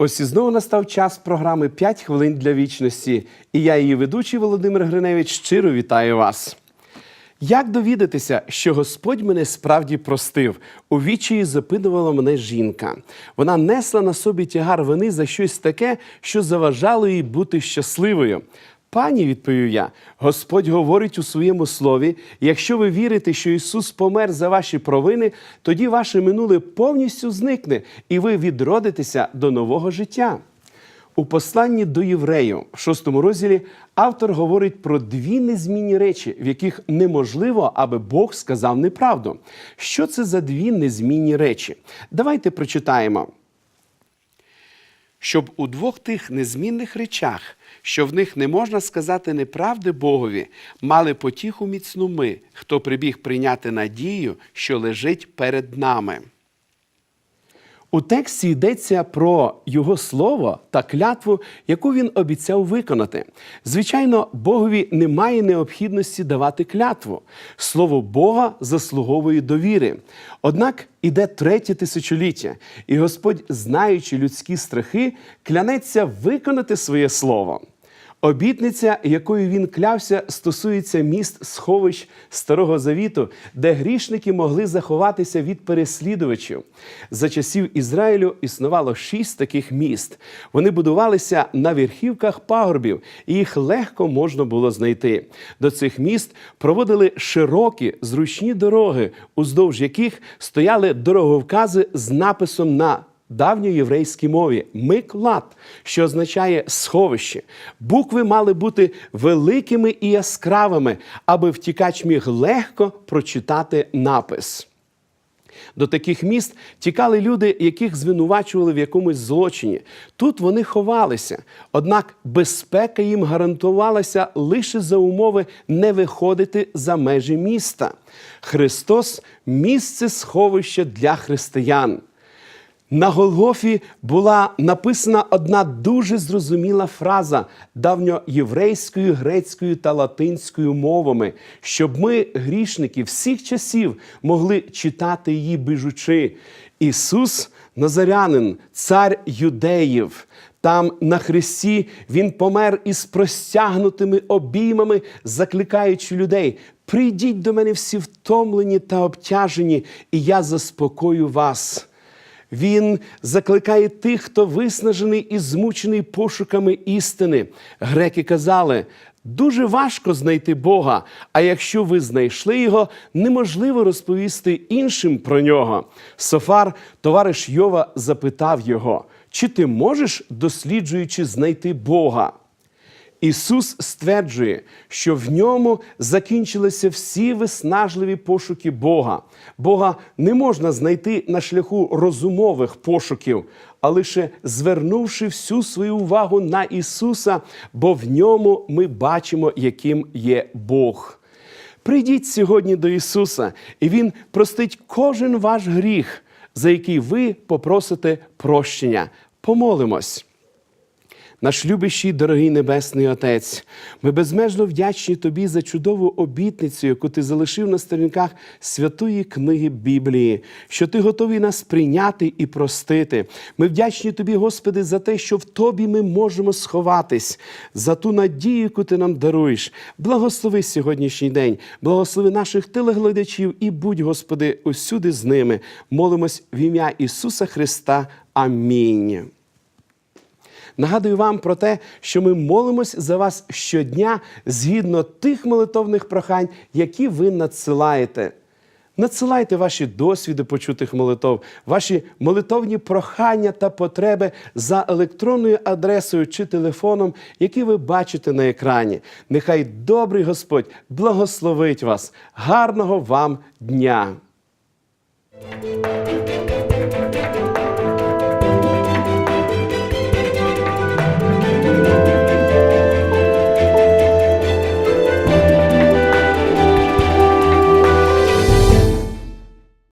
Ось і знову настав час програми «5 хвилин для вічності. І я, її ведучий Володимир Гриневич, щиро вітаю вас. Як довідатися, що Господь мене справді простив? У вічії запитувала мене жінка. Вона несла на собі тягар вини за щось таке, що заважало їй бути щасливою. Пані, відповів я, Господь говорить у своєму слові: якщо ви вірите, що Ісус помер за ваші провини, тоді ваше минуле повністю зникне, і ви відродитеся до нового життя. У посланні до євреїв, в шостому розділі, автор говорить про дві незмінні речі, в яких неможливо, аби Бог сказав неправду. Що це за дві незмінні речі? Давайте прочитаємо. Щоб у двох тих незмінних речах, що в них не можна сказати неправди Богові, мали потіху міцну ми, хто прибіг прийняти надію, що лежить перед нами. У тексті йдеться про його слово та клятву, яку він обіцяв виконати. Звичайно, Богові немає необхідності давати клятву. Слово Бога заслуговує довіри. Однак іде третє тисячоліття, і Господь, знаючи людські страхи, клянеться виконати своє слово. Обітниця, якою він клявся, стосується міст сховищ Старого Завіту, де грішники могли заховатися від переслідувачів. За часів Ізраїлю існувало шість таких міст. Вони будувалися на верхівках пагорбів, і їх легко можна було знайти. До цих міст проводили широкі зручні дороги, уздовж яких стояли дороговкази з написом на давньоєврейській мові миклад, що означає сховище. Букви мали бути великими і яскравими, аби втікач міг легко прочитати напис. До таких міст тікали люди, яких звинувачували в якомусь злочині. Тут вони ховалися. Однак безпека їм гарантувалася лише за умови не виходити за межі міста. Христос місце сховища для християн. На Голгофі була написана одна дуже зрозуміла фраза давньоєврейською, грецькою та латинською мовами, щоб ми, грішники всіх часів, могли читати її бижучи. Ісус Назарянин, цар юдеїв. Там на хресті він помер із простягнутими обіймами, закликаючи людей: прийдіть до мене всі втомлені та обтяжені, і я заспокою вас. Він закликає тих, хто виснажений і змучений пошуками істини. Греки казали. Дуже важко знайти Бога, а якщо ви знайшли його, неможливо розповісти іншим про нього. Софар, товариш Йова, запитав його: чи ти можеш, досліджуючи, знайти Бога? Ісус стверджує, що в ньому закінчилися всі виснажливі пошуки Бога. Бога не можна знайти на шляху розумових пошуків, а лише звернувши всю свою увагу на Ісуса, бо в ньому ми бачимо, яким є Бог. Прийдіть сьогодні до Ісуса, і Він простить кожен ваш гріх, за який ви попросите прощення. Помолимось. Наш любящий, дорогий Небесний Отець, ми безмежно вдячні Тобі за чудову обітницю, яку ти залишив на сторінках святої книги Біблії, що ти готовий нас прийняти і простити. Ми вдячні Тобі, Господи, за те, що в Тобі ми можемо сховатись, за ту надію, яку ти нам даруєш. Благослови сьогоднішній день, благослови наших телеглядачів і будь, Господи, усюди з ними. Молимось в ім'я Ісуса Христа. Амінь. Нагадую вам про те, що ми молимось за вас щодня згідно тих молитовних прохань, які ви надсилаєте. Надсилайте ваші досвіди почутих молитов, ваші молитовні прохання та потреби за електронною адресою чи телефоном, які ви бачите на екрані. Нехай добрий Господь благословить вас. Гарного вам дня!